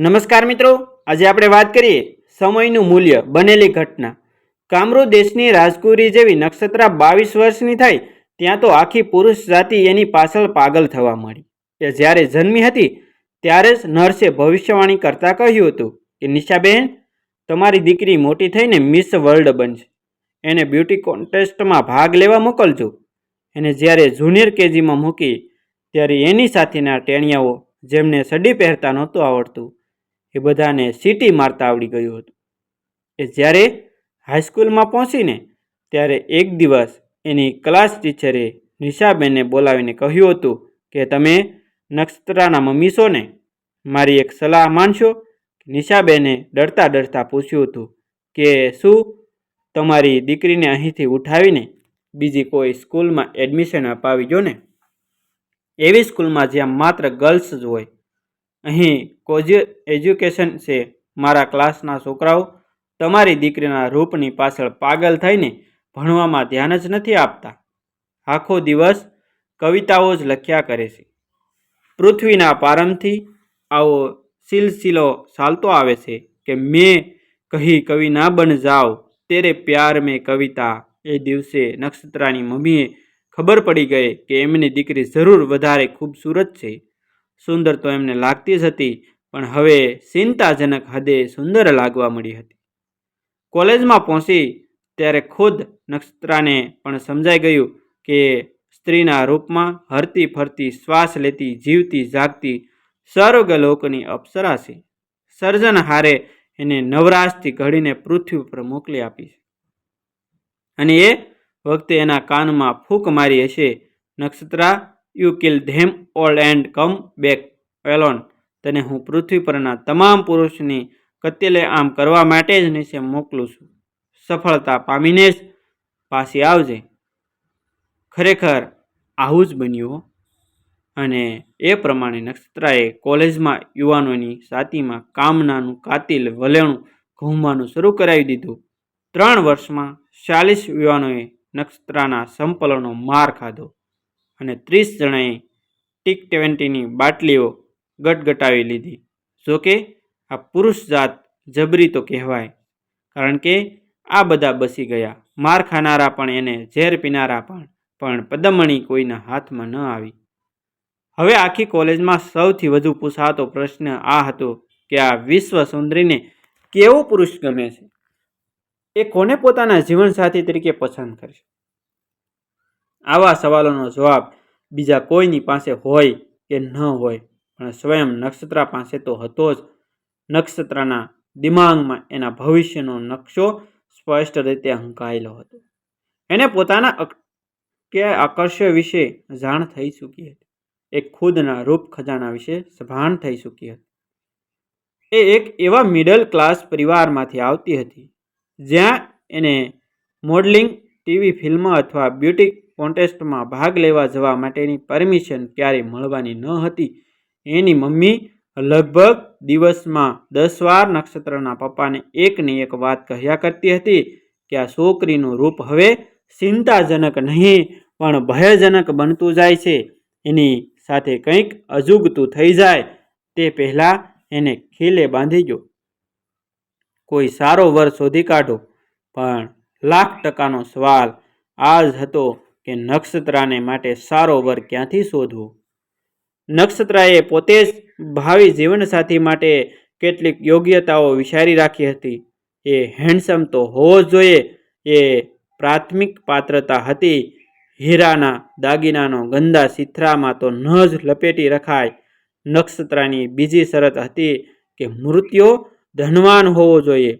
નમસ્કાર મિત્રો, આજે આપણે વાત કરીએ સમયનું મૂલ્ય, બનેલી ઘટના. કામરૂ દેશની રાજકુરી જેવી નક્ષત્રા બાવીસ વર્ષની થાય, ત્યાં તો આખી પુરુષ જાતિ એની પાછળ પાગલ થવા મળી એ જ્યારે જન્મી હતી, ત્યારે જ નર્સે ભવિષ્યવાણી કરતાં કહ્યું હતું કે, નિશાબેન, તમારી દીકરી મોટી થઈને મિસ વર્લ્ડ બનશે. એને બ્યુટી કોન્ટેસ્ટમાં ભાગ લેવા મોકલજો. એને જ્યારે જુનિયર કેજીમાં મૂકી, ત્યારે એની સાથેના ટેણિયાઓ જેમને સડી પહેરતા નહોતું આવડતું. એ બધાને સીટી મારતા આવડી ગયું હતું. એ જ્યારે હાઈસ્કૂલમાં પહોંચીને ત્યારે એક દિવસ એની ક્લાસ ટીચરે નિશાબેનને બોલાવીને કહ્યું હતું કે, તમે નક્ષત્રાના મમ્મી છો ને મારી એક સલાહ માનશો? નિશાબેને ડરતા ડરતા પૂછ્યું હતું કે, શું તમારી દીકરીને અહીંથી ઉઠાવીને બીજી કોઈ સ્કૂલમાં એડમિશન અપાવી જો ને એવી સ્કૂલમાં જ્યાં માત્ર ગર્લ્સ જ હોય અહીં કોઝ્ય એજ્યુકેશન છે. મારા ક્લાસના છોકરાઓ, તમારી દીકરીના રૂપની પાછળ પાગલ થઈને ભણવામાં ધ્યાન જ નથી આપતા. આખો દિવસ કવિતાઓ જ લખ્યા કરે છે. પૃથ્વીના પારંભથી આવો સિલસિલો ચાલતો આવે છે કે મેં કહી કવિ ના બન જાઓ, તેરે પ્યાર મેં કવિતા. એ દિવસે નક્ષત્રાની મમ્મીએ ખબર પડી ગઈ કે એમની દીકરી જરૂર વધારે ખૂબસૂરત છે. સુંદર તો એમને લાગતી જ હતી, પણ હવે ચિંતાજનક હદે સુંદર લાગવા મળી હતી. કોલેજમાં પહોંચી ત્યારે ખુદ નક્ષત્રાને પણ સમજાઈ ગયું કે સ્ત્રીના રૂપમાં હરતી ફરતી શ્વાસ લેતી, જીવતી, જાગતી સ્વર્ગલોકની અપ્સરા છે. સર્જનહારે એને નવરાશથી ઘડીને પૃથ્વી પર મોકલી આપી છે. અને એ વખતે એના કાનમાં ફૂંક મારી હશે. Nakshatra you kill them all and come back alone તને હું પૃથ્વી પરના તમામ પુરુષની કત્યલે આમ કરવા માટે જ નીચે મોકલું છું. સફળતા પામીને જ પાછી આવજે. ખરેખર આવું જ બન્યું અને એ પ્રમાણે નક્ષત્રાએ કોલેજમાં યુવાનોની સાતીમાં કામનાનું કાતિલ વલેણું ઘૂમવાનું શરૂ કરાવી દીધું. ત્રણ વર્ષમાં ચાલીસ યુવાનોએ નક્ષત્રાના સંપલનો માર ખાધો. અને ત્રીસ જણાએ ટીક ટ્વેન્ટીની બાટલીઓ ગટગટાવી લીધી. જોકે આ પુરુષ જાત જબરી તો કહેવાય, કારણ કે આ બધા બસી ગયા. માર ખાનારા પણ એને ઝેર પીનારા પણ પણ પદમણી કોઈના હાથમાં ન આવી. હવે આખી કોલેજમાં સૌથી વધુ પૂછાતો પ્રશ્ન આ હતો કે આ વિશ્વ સુંદરીને કેવો પુરુષ ગમે છે? એ કોને પોતાના જીવનસાથી તરીકે પસંદ કરશે? આવા સવાલોનો જવાબ બીજા કોઈની પાસે હોય કે ન હોય. પણ સ્વયં નક્ષત્રા પાસે તો હતો જ. નક્ષત્રાના દિમાગમાં એના ભવિષ્યનો નકશો સ્પષ્ટ રીતે હંકાયેલો હતો. એને પોતાના કે આકર્ષ્ય વિશે જાણ થઈ ચૂકી હતી. એ ખુદના રૂપ ખજાના વિશે સભાન થઈ ચૂકી હતી. એ એક એવા મિડલ ક્લાસ પરિવારમાંથી આવતી હતી, જ્યાં એને મોડલિંગ ટીવી ફિલ્મ અથવા બ્યુટી કોન્ટેસ્ટમાં ભાગ લેવા જવા માટેની પરમિશન ક્યારેય મળવાની ન હતી. એની મમ્મી લગભગ દિવસમાં દસ વાર નક્ષત્રના પપ્પાને એકની એક વાત કહ્યા કરતી હતી કે આ છોકરીનું રૂપ હવે ચિંતાજનક નહીં, પણ ભયજનક બનતું જાય છે. એની સાથે કંઈક અજુગતું થઈ જાય, તે પહેલાં એને ખીલે બાંધી ગયો. કોઈ સારો વર શોધી કાઢો. પણ લાખ ટકાનો સવાલ આ જ હતો કે નક્ષત્રાને માટે સારો વર ક્યાંથી શોધવો? નક્ષત્રાએ પોતે જ ભાવિ જીવનસાથી માટે કેટલીક યોગ્યતાઓ વિચારી રાખી હતી. એ હેન્ડસમ તો હોવો જ જોઈએ. એ પ્રાથમિક પાત્રતા હતી. હીરાના દાગીનાનો ગંદા સિથરામાં તો ન જ લપેટી રખાય. નક્ષત્રાની બીજી શરત હતી કે મૃત્યુ ધનવાન હોવો જોઈએ.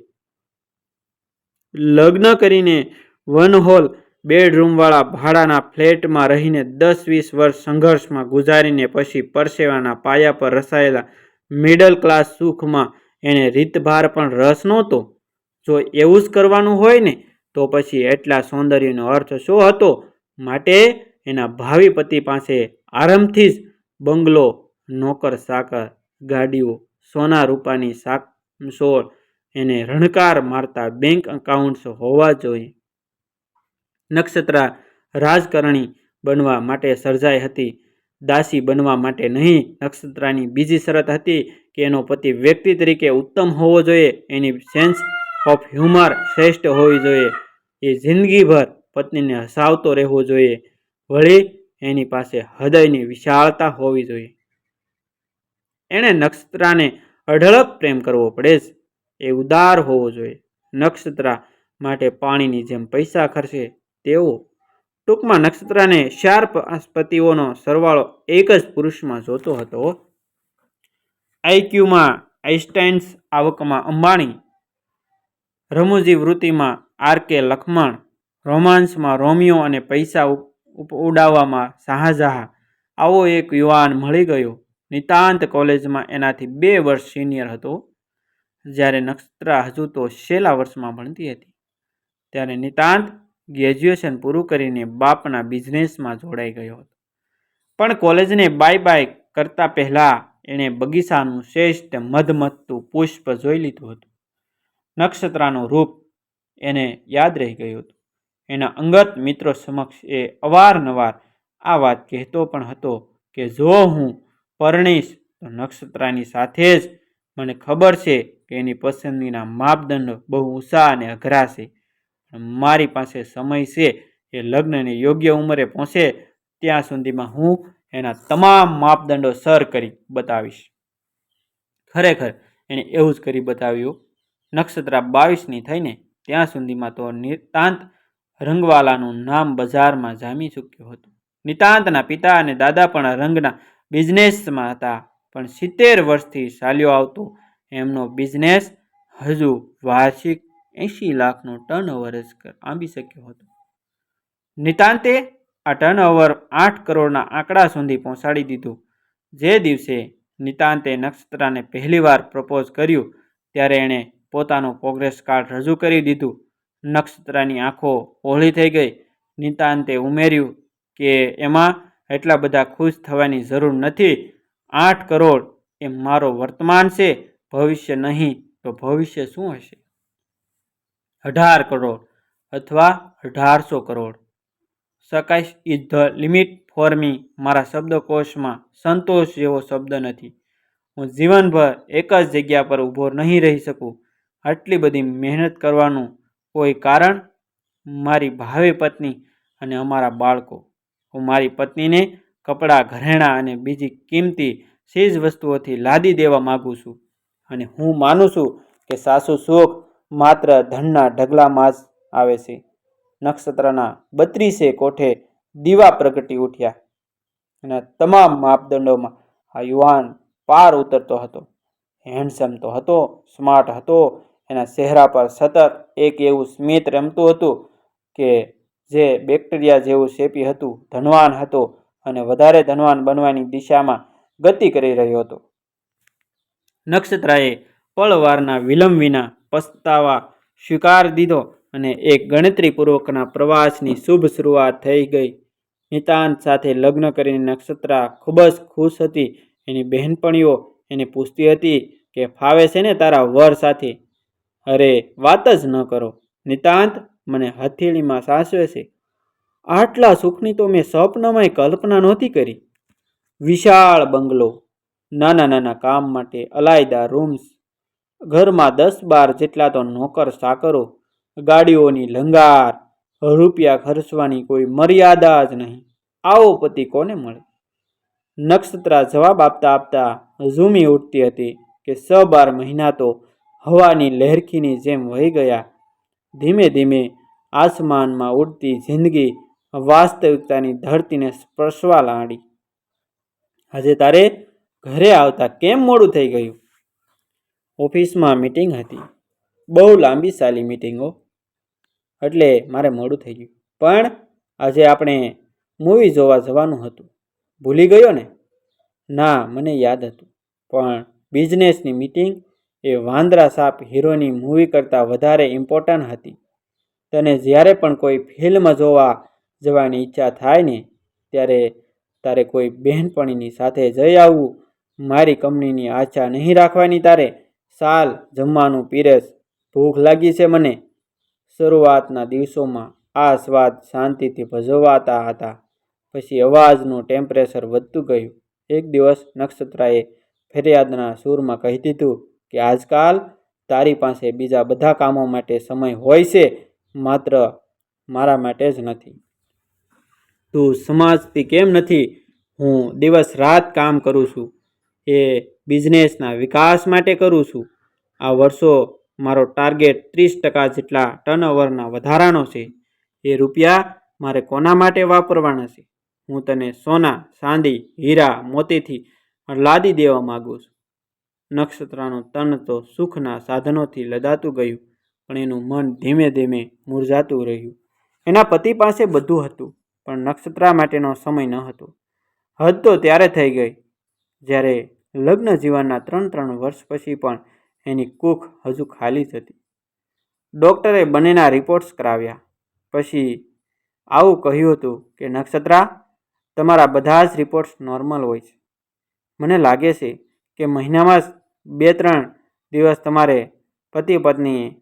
લગ્ન કરીને વન હોલ બેડરૂમવાળા ભાડાના ફ્લેટમાં રહીને દસ વીસ વર્ષ સંઘર્ષમાં ગુજારીને પછી પરસેવાના પાયા પર રસાયેલા મિડલ ક્લાસ સુખમાં એને રીતભાર પણ રસ નહોતો. જો એવું જ કરવાનું હોય ને, તો પછી એટલા સૌંદર્યનો અર્થ શું હતો? માટે એના ભાવિ પતિ પાસે આરામથી જ બંગલો, નોકર, સાકર, ગાડીઓ, સોના રૂપાની સાક સોળ એને રણકાર મારતા બેંક એકાઉન્ટ્સ હોવા જોઈએ. નક્ષત્રા રાજકારણી બનવા માટે સર્જાઈ હતી. દાસી બનવા માટે નહીં, નક્ષત્રાની બીજી શરત હતી કે એનો પતિ વ્યક્તિ તરીકે ઉત્તમ હોવો જોઈએ, એની સેન્સ ઓફ હ્યુમર શ્રેષ્ઠ હોવી જોઈએ. એ જિંદગીભર પત્નીને હસાવતો રહેવો જોઈએ. વળી એની પાસે હૃદયની વિશાળતા હોવી જોઈએ. એણે નક્ષત્રાને અઢળક પ્રેમ કરવો પડે છે એ ઉદાર હોવો જોઈએ. નક્ષત્રા માટે પાણીની જેમ પૈસા ખર્ચે. તેવો ટૂંકમાં નક્ષત્રાને ચાર પતિઓનો સરવાળો એક જ પુરુષમાં જોતો હતો. આઈક્યુમાં આઈસ્ટાઇન્સ આવકમાં અંબાણી, રમૂજી વૃત્તિમાં આર કે લખમણ રોમાન્સમાં રોમિયો અને પૈસા ઉડાવવામાં શાહજહાં. આવો એક યુવાન મળી ગયો. નિતાંત કોલેજમાં એનાથી બે વર્ષ સિનિયર હતો. જ્યારે નક્ષત્રા હજુ તો છેલ્લા વર્ષમાં ભણતી હતી. ત્યારે નિતાંત ગ્રેજ્યુએશન પૂરું કરીને બાપના બિઝનેસમાં જોડાઈ ગયો હતો. પણ કોલેજને બાય બાય કરતા પહેલાં એણે બગીચાનું શ્રેષ્ઠ મધમથતું પુષ્પ જોઈ લીધું હતું. નક્ષત્રાનું રૂપ એને યાદ રહી ગયું હતું. એના અંગત મિત્રો સમક્ષ એ અવારનવાર આ વાત કહેતો પણ હતો કે, જો હું પરણીશ, તો નક્ષત્રાની સાથે જ મને ખબર છે કે એની પસંદગીના માપદંડો બહુ ઊંચા અને અઘરા છે. મારી પાસે સમય છે, એ લગ્નની યોગ્ય ઉંમરે પહોંચે, ત્યાં સુધીમાં હું એના તમામ માપદંડો સર કરી બતાવીશ. ખરેખર એણે એવું જ કરી બતાવ્યું. નક્ષત્રા બાવીસની થઈને ત્યાં સુધીમાં તો નિતાંત રંગવાલાનું નામ બજારમાં જામી ચૂક્યું હતું. નિતાંતના પિતા અને દાદા પણ રંગના બિઝનેસમાં હતા, પણ સિત્તેર વર્ષથી ચાલ્યો આવતો એમનો બિઝનેસ હજુ વાર્ષિક એંશી લાખનું ટર્ન ઓવર જ આંબી શક્યો હતો. નિતાંતે આ ટર્ન ઓવર આઠ કરોડના આંકડા સુધી પહોંચાડી દીધું. જે દિવસે નિતાંતે નક્ષત્રાને પહેલીવાર પ્રપોઝ કર્યું, ત્યારે એણે પોતાનું પ્રોગ્રેસ કાર્ડ રજૂ કરી દીધું. નક્ષત્રાની આંખો ઓહળી થઈ ગઈ. નિતાંતે ઉમેર્યું કે એમાં એટલા બધા ખુશ થવાની જરૂર નથી. આઠ કરોડ એ મારો વર્તમાન છે. ભવિષ્ય નહીં તો ભવિષ્ય શું હશે? અઢાર કરોડ અથવા અઢારસો crore. Sky is the limit for me. મારા શબ્દકોશમાં સંતોષ જેવો શબ્દ નથી. હું જીવનભર એક જ જગ્યા પર ઊભો નહીં રહી શકું. આટલી બધી મહેનત કરવાનું કોઈ કારણ? મારી ભાવિ પત્ની અને અમારા બાળકો. હું મારી પત્નીને કપડાં, ઘરેણાં અને બીજી કિંમતી ચીજ વસ્તુઓથી લાદી દેવા માગું છું. અને હું માનું છું કે સાસુ સુખ માત્ર ધનના ઢગલામાં જ આવે છે. નક્ષત્રના બત્રીસે કોઠે દીવા પ્રગટી ઉઠ્યા અને તમામ માપદંડોમાં આ યુવાન પાર ઉતરતો હતો. હેન્ડસમ તો હતો સ્માર્ટ હતો, એના ચહેરા પર સતત એક એવું સ્મિત રમતું હતું કે જે બેક્ટેરિયા જેવું શેપી હતું, ધનવાન હતો અને વધારે ધનવાન બનવાની દિશામાં ગતિ કરી રહ્યો હતો. નક્ષત્રાએ પળવારના વિલંબ વિના પસ્તાવા સ્વીકાર દીધો અને એક ગણતરીપૂર્વકના પ્રવાસની શુભ શરૂઆત થઈ ગઈ. નિતાંત સાથે લગ્ન કરીને નક્ષત્રા ખૂબ જ ખુશ હતી. એની બહેનપણીઓ એને પૂછતી હતી કે, ફાવે છે ને તારા વર સાથે? અરે, વાત જ ન કરો. નિતાંત મને હથેળીમાં સાસવે છે. આટલા સુખની તો મેં સ્વપ્નમાંય કલ્પના નહોતી કરી. વિશાળ બંગલો. નાના નાના કામ માટે અલાયદા રૂમ્સ ઘરમાં દસ બાર જેટલા તો નોકર સાકરો, ગાડીઓની લંગાર, રૂપિયા ખર્ચવાની કોઈ મર્યાદા જ નહીં. આવો પતિ કોને મળે? નક્ષત્રા જવાબ આપતા આપતા ઝૂમી ઉઠતી હતી કે સ બાર મહિના તો હવાની લહેરખીની જેમ વહી ગયા. ધીમે ધીમે આસમાનમાં ઉડતી જિંદગી વાસ્તવિકતાની ધરતીને સ્પર્શવા લાડી આજે તારે ઘરે આવતા કેમ મોડું થઈ ગયું? ઓફિસમાં મીટિંગ હતી. બહુ લાંબી સાલી મિટિંગો એટલે મારે મોડું થઈ ગયું. પણ આજે આપણે મૂવી જોવા જવાનું હતું. ભૂલી ગયો ને? ના, મને યાદ હતું. પણ બિઝનેસની મિટિંગ એ વાંદરા સાપ હીરોની મૂવી કરતાં વધારે ઇમ્પોર્ટન્ટ હતી. તને જ્યારે પણ કોઈ ફિલ્મ જોવા જવાની ઈચ્છા થાય ને, ત્યારે તારે કોઈ બહેનપણીની સાથે જઈ આવવું મારી કંપનીની આશા નહીં રાખવાની તારે. સાલ જમવાનું પીરસ ભૂખ લાગી છે મને. શરૂઆતના દિવસોમાં આ સ્વાદ શાંતિથી ભજવાતા હતા. પછી અવાજનું ટેમ્પરેચર વધતું ગયું. એક દિવસ નક્ષત્રાએ ફરિયાદના સૂરમાં કહી દીધું કે, આજકાલ તારી પાસે બીજા બધા કામો માટે સમય હોય છે, માત્ર મારા માટે જ નથી. તું સમાજથી કેમ નથી? હું દિવસ રાત કામ કરું છું. એ બિઝનેસના વિકાસ માટે કરું છું. આ વર્ષો મારો ટાર્ગેટ ત્રીસ ટકા જેટલા ટર્નઓવરના વધારાનો છે. એ રૂપિયા મારે કોના માટે વાપરવાના છે? હું તને સોના, ચાંદી, હીરા, મોતીથી લાદી દેવા માગું છું. નક્ષત્રનું તન તો સુખના સાધનોથી લદાતું ગયું, પણ એનું મન ધીમે ધીમે મુરઝાતું રહ્યું. એના પતિ પાસે બધું હતું, પણ નક્ષત્રા માટેનો સમય ન હતો. હદ તો ત્યારે થઈ ગઈ, જ્યારે લગ્ન જીવનના ત્રણ ત્રણ વર્ષ પછી પણ એની કૂખ હજુ ખાલી જ હતી. ડૉક્ટરે બંનેના રિપોર્ટ્સ કરાવ્યા. પછી આવું કહ્યું હતું કે, નક્ષત્રા, તમારા બધા જ રિપોર્ટ્સ નોર્મલ હોય છે. મને લાગે છે કે મહિનામાં બે ત્રણ દિવસ તમારે પતિ પત્નીએ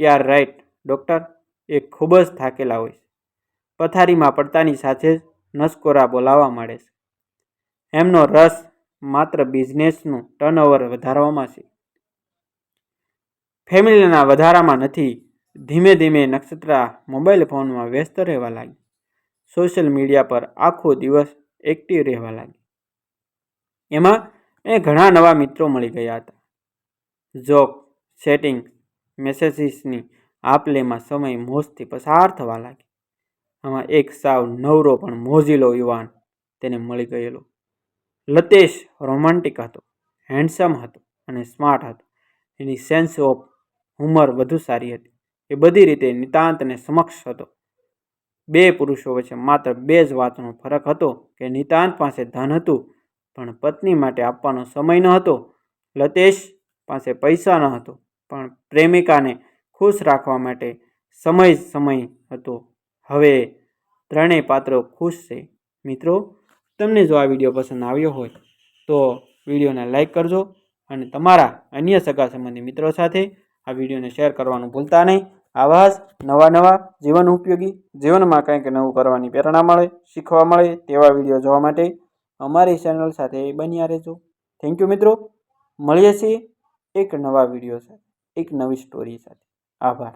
યાર રાઈટ, ડૉક્ટર, એ ખૂબ જ થાકેલા હોય છે. પથારીમાં પડતાની સાથે જ નસકોરા બોલાવવા માંડે છે. એમનો રસ માત્ર બિઝનેસનું ટર્નઓવર વધારવામાં છે. ફેમિલીના વધારામાં નથી, ધીમે ધીમે નક્ષત્રા મોબાઈલ ફોનમાં વ્યસ્ત રહેવા લાગી. સોશિયલ મીડિયા પર આખો દિવસ એક્ટિવ રહેવા લાગી. એમાં એ ઘણા નવા મિત્રો મળી ગયા હતા. જોક સેટિંગ મેસેજીસની આપલેમાં સમય મોજથી પસાર થવા લાગી આમાં એક સાવ નવરો પણ મોજીલો યુવાન તેને મળી ગયેલો. લતેશ રોમાન્ટિક હતો હેન્ડસમ હતો અને સ્માર્ટ હતો. એની સેન્સ ઓફ હુમર વધુ સારી હતી. એ બધી રીતે નિતાંતને સમક્ષ હતો. બે પુરુષો વચ્ચે માત્ર બે જ વાતનો ફરક હતો કે નિતાંત પાસે ધન હતું, પણ પત્ની માટે આપવાનો સમય ન હતો. લતેશ પાસે પૈસા ન હતો, પણ પ્રેમિકાને ખુશ રાખવા માટે સમય સમય હતો. હવે ત્રણેય પાત્રો ખુશ છે. મિત્રો તમને જો આ વીડિયો પસંદ આવ્યો હોય તો વિડીયોને લાઇક કરજો અને તમારા અન્ય સગા સંબંધી મિત્રો સાથે આ વિડીયોને શેર કરવાનું ભૂલતા નહીં. આવા નવા નવા જીવન ઉપયોગી જીવનમાં કંઈક નવું કરવાની પ્રેરણા મળે, શીખવા મળે તેવા વીડિયો જોવા માટે અમારી ચેનલ સાથે બન્યા રહેજો. થેન્ક યુ મિત્રો. મળીએ છીએ એક નવા વીડિયો સાથે, એક નવી સ્ટોરી સાથે. આભાર.